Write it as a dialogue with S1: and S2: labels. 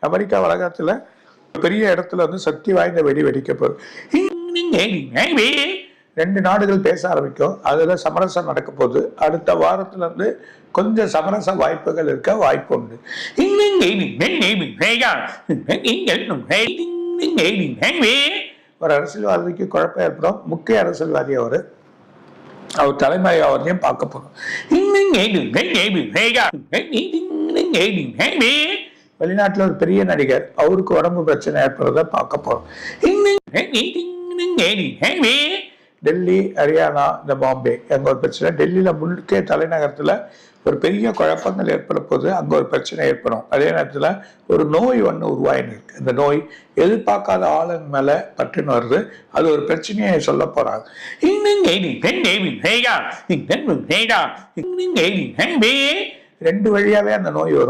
S1: America வளாகத்துல பெரிய இடத்துல வந்து சக்தி வாய்ந்த வெடி வெடிக்கப்படும். ரெண்டு நாடுகள் பேச ஆரம்பிக்கும். அதுல சமரசம் நடக்க போகுது. அடுத்த வாரத்துல இருந்து கொஞ்சம் சமரச வாய்ப்புகள் இருக்க வாய்ப்பு உண்டு. ஒரு அரசியல்வாதிக்கு குழப்பம் ஏற்படும். முக்கிய அரசியல்வாதி அவர். அவர் தலைமை அவரையும் பார்க்க போறோம். வெளிநாட்டுல ஒரு பெரிய நடிகர் அவருக்கு உடம்பு பிரச்சனை ஏற்படுறத பார்க்க போறோம். டெல்லி ஹரியானா இந்த பாம்பே. அங்க ஒரு பிரச்சனை. டெல்லியில முழுக்கே தலைநகரத்துல ஒரு பெரிய குழப்பங்கள் ஏற்பட போது அங்க ஒரு பிரச்சனை ஏற்படும். அதே நேரத்துல ஒரு நோய் ஒன்று உருவாயின்னு இருக்கு. இந்த நோய் எதிர்பார்க்காத ஆளுங்க மேல பற்றுன்னு வருது. அது ஒரு பிரச்சனையை சொல்ல போறாங்க. ரெண்டு வழியாவே அந்த நோய் வரும்.